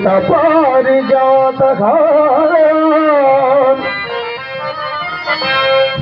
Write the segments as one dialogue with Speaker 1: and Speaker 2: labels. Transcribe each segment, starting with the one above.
Speaker 1: శ్రితపారిజాత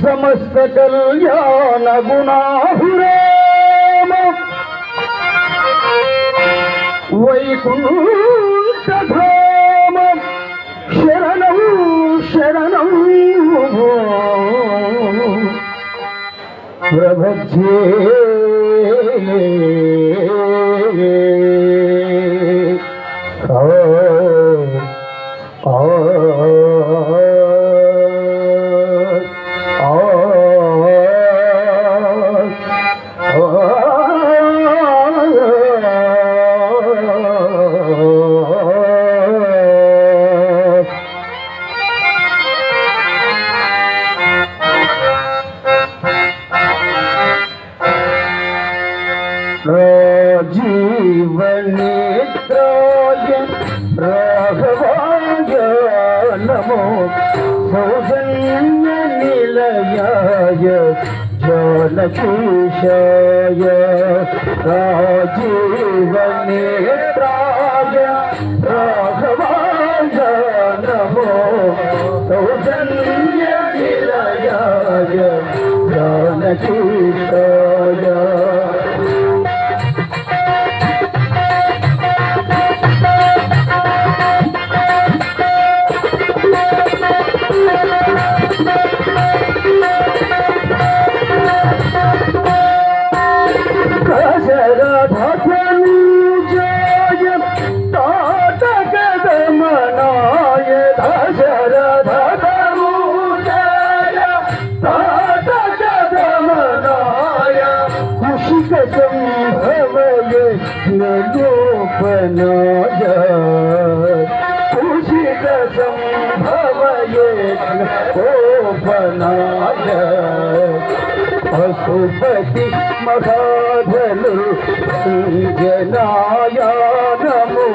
Speaker 1: సమస్త కళ్యాణ గుణాహురామ వైకుంఠధామ. శరణం శరణం ప్రభజ్యే జానకీశాయ రాజీవనేత్రాయ రాఘవాయ నమో సౌజన్య నిలయాయ జానకీశాయ ఓపనాయ పశుపతి మహాధను జనాయ నమో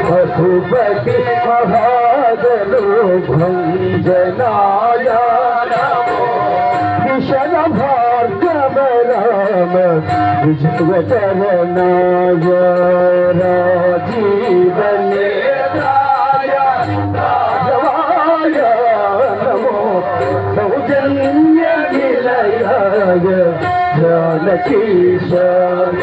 Speaker 1: పశుపతి మహాధను భంజనాయ నమో విషణ భార్గవ రామ విజయకరణాయ రాజీవనే రాఘవాయ జానకీశాయ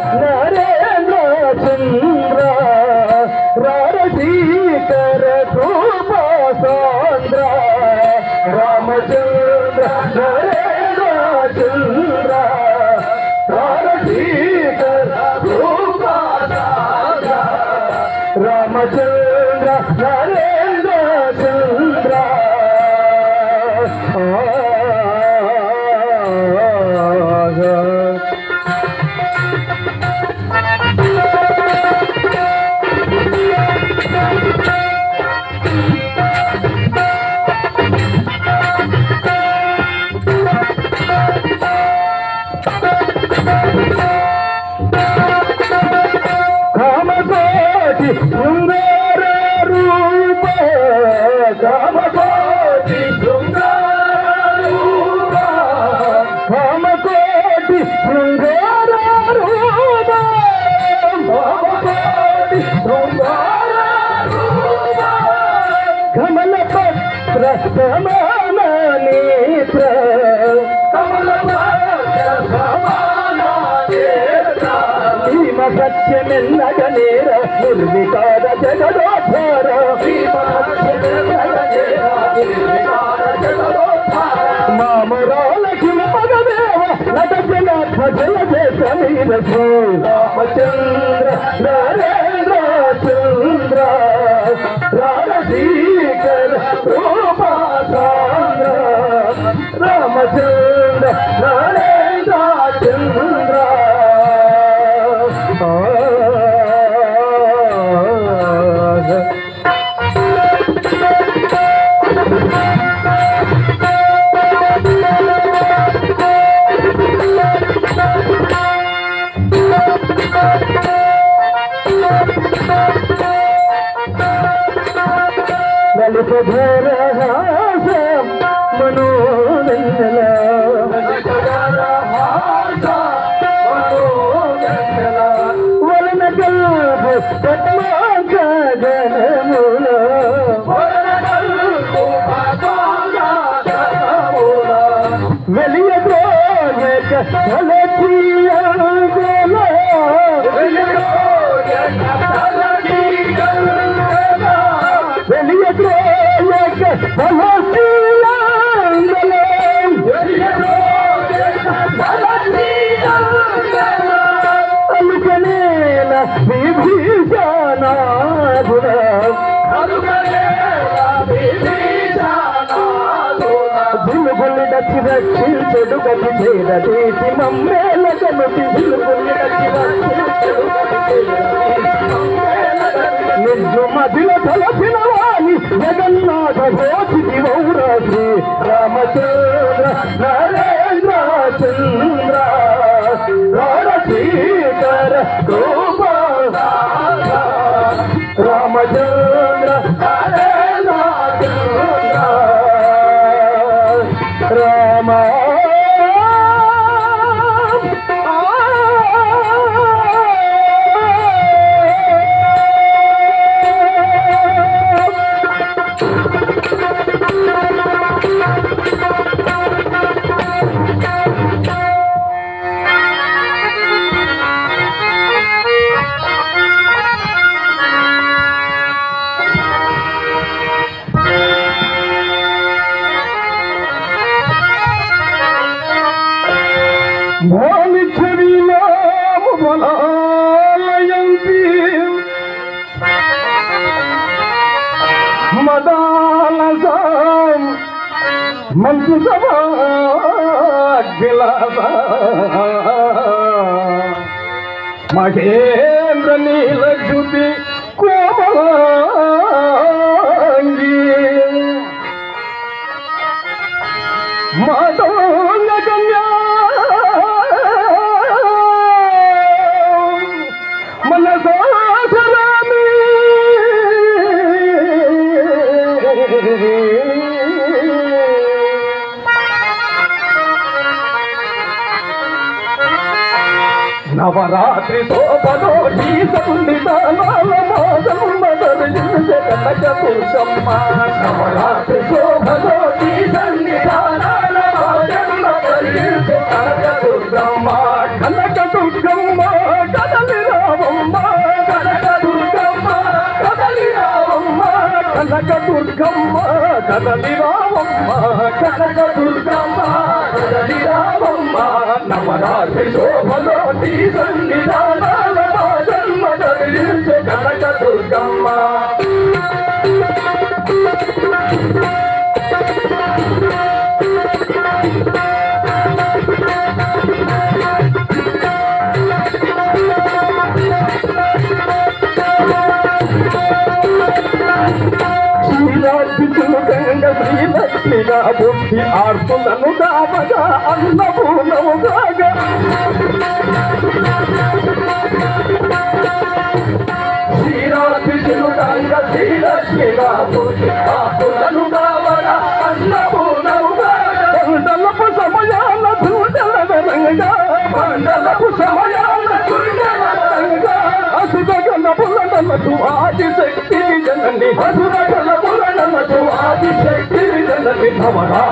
Speaker 1: No, రసమానాని భీమ సత్యమెన్నగ నేర నిర్వికార జగదోధార మామరాలకి పదదేవ నటజన భజన సమీర రామచంద్ర నరేంద్ర చంద్ర రాజీ আছে కవి చేద తీసి మమ్మేల కనుటి నిన్ను మదిల తలసిన వాణి జగన్నాథ భోజితి మౌరా శ్రీ రామచంద్ర నరేంద్ర చంద్ర రామ సీతర గో que, eh, నవరాత్రి శోభలోకి సన్నిధానాల మాజన్మ కలిగింపు కనక దుర్గమ్మ కనక దుర్గమ్మ కదలి రావమ్మ కనక దుర్గమ్మ కదలి రావమ్మ
Speaker 2: కనక దుర్గమ్మ కదలి రావమ్మ కనక దుర్గమ్మ చేసి ఆర్తులను దామగా అన్నపూర్ణము కాగా శ్రీరాత్రి శ్రీరాత్రి
Speaker 1: శ్రీరాత్రి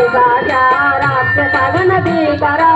Speaker 1: रात चारा सगन भी
Speaker 2: करा।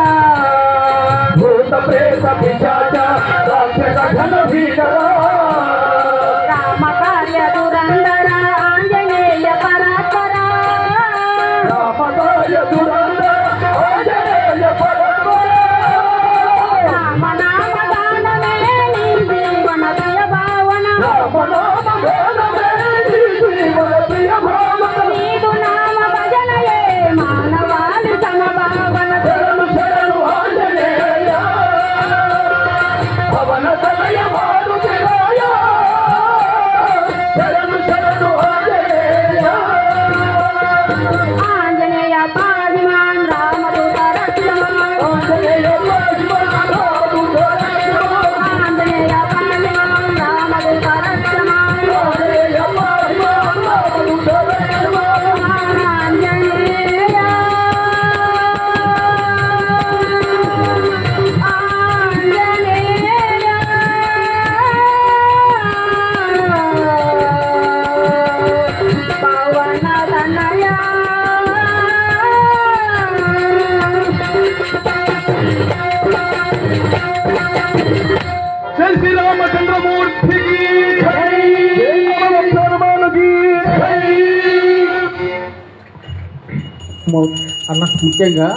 Speaker 2: ముఖ్యంగా